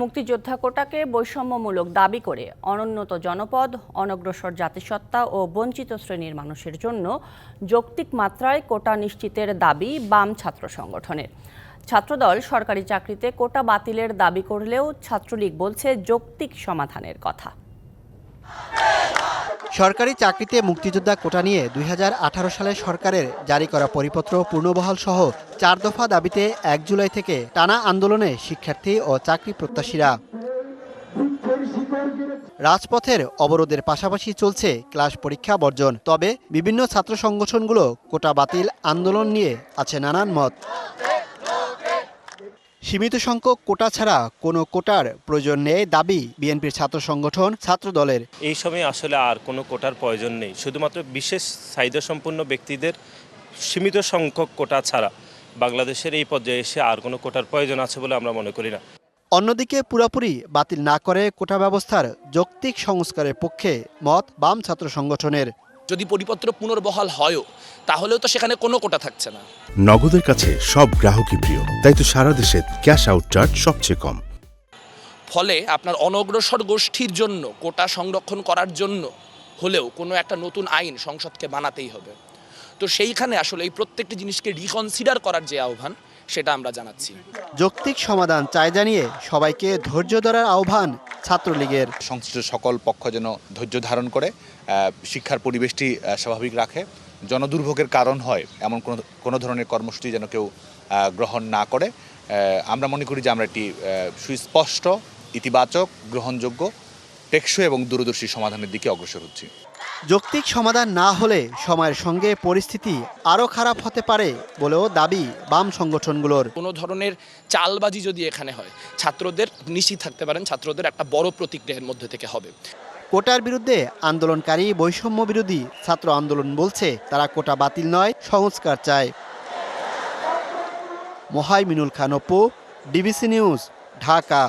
মুক্তিযোদ্ধা কোটাকে বৈষম্যমূলক দাবি করে অনুন্নত জনপদ, অনগ্রসর জাতিসত্তা ও বঞ্চিত শ্রেণির মানুষের জন্য যৌক্তিক মাত্রায় কোটা নিশ্চিতের দাবি বাম ছাত্র সংগঠনের। ছাত্রদল সরকারি চাকরিতে কোটা বাতিলের দাবি করলেও ছাত্রলীগ বলছে যৌক্তিক সমাধানের কথা। সরকারি চাকরিতে মুক্তিযোদ্ধা কোটা নিয়ে দুই হাজার আঠারো সালে সরকারের জারি করা পরিপত্র পূর্ণবহাল সহ চার দফা দাবিতে এক জুলাই থেকে টানা আন্দোলনে শিক্ষার্থী ও চাকরি প্রত্যাশীরা। রাজপথের অবরোধের পাশাপাশি চলছে ক্লাস পরীক্ষা বর্জন। তবে বিভিন্ন ছাত্র সংগঠনগুলো কোটা বাতিল আন্দোলন নিয়ে আছে নানান মত। সীমিত সংখ্যক কোটা ছাড়া কোনো কোটার প্রয়োজন নেই দাবি বিএনপির ছাত্র সংগঠন ছাত্র দলের। এই সময় আসলে আর কোনো কোটার প্রয়োজন নেই। শুধুমাত্র বিশেষ চাহিদা সম্পন্ন ব্যক্তিদের সীমিত সংখ্যক কোটা ছাড়া বাংলাদেশের এই পর্যায়ে এসে আর কোনো কোটার প্রয়োজন আছে বলে আমরা মনে করি না। অন্যদিকে পুরোপুরি বাতিল না করে কোটা ব্যবস্থার যৌক্তিক সংস্কারের পক্ষে মত বাম ছাত্র সংগঠনের। যদি পরিপত্র পুনর্বহাল হয়ও তাহলেও তো সেখানে কোনো কোটা থাকছে না। নগদের কাছে সব গ্রাহকই প্রিয় তাই তো সারা দেশে ক্যাশ আউট চার্জ সবচেয়ে কম। ফলে আপনার অনগ্রসর গোষ্ঠীর জন্য কোটা সংরক্ষণ করার জন্য হলেও কোনো একটা নতুন আইন সংসদকে বানাতেই হবে। তো সেইখানে আসলে এই প্রত্যেকটি জিনিসকে রিকনসিডার করার যে আহ্বান সেটা আমরা জানাচ্ছি। যৌক্তিক সমাধান চাই জানিয়ে সবাইকে ধৈর্য ধরার আহ্বান ছাত্রলীগের সংশ্লিষ্ট সকল পক্ষ যেন ধৈর্য ধারণ করে শিক্ষার পরিবেশটি স্বাভাবিক রাখে। জনদুর্ভোগের কারণ হয় এমন কোনো কোনো ধরনের কর্মসূচি যেন কেউ গ্রহণ না করে। আমরা মনে করি যে আমরা একটি সুস্পষ্ট, ইতিবাচক, গ্রহণযোগ্য, টেকসই এবং দূরদর্শী সমাধানের দিকে অগ্রসর হচ্ছি। যৌক্তিক সমাধান না হলে সময়ের সঙ্গে পরিস্থিতি আরও খারাপ হতে পারে বলেও দাবি বাম সংগঠনগুলোর। কোনো ধরনের চালবাজি যদি এখানে হয় ছাত্রদের নিশ্চিত থাকতে পারেন ছাত্রদের একটা বড় প্রতিক্রিয়ার মধ্যে থেকে হবে। কোটার বিরুদ্ধে আন্দোলনকারী বৈষম্য বিরোধী ছাত্র আন্দোলন বলছে তারা কোটা বাতিল নয় সংস্কার চায়। Mohaiminul Khan Apu DBC news Dhaka.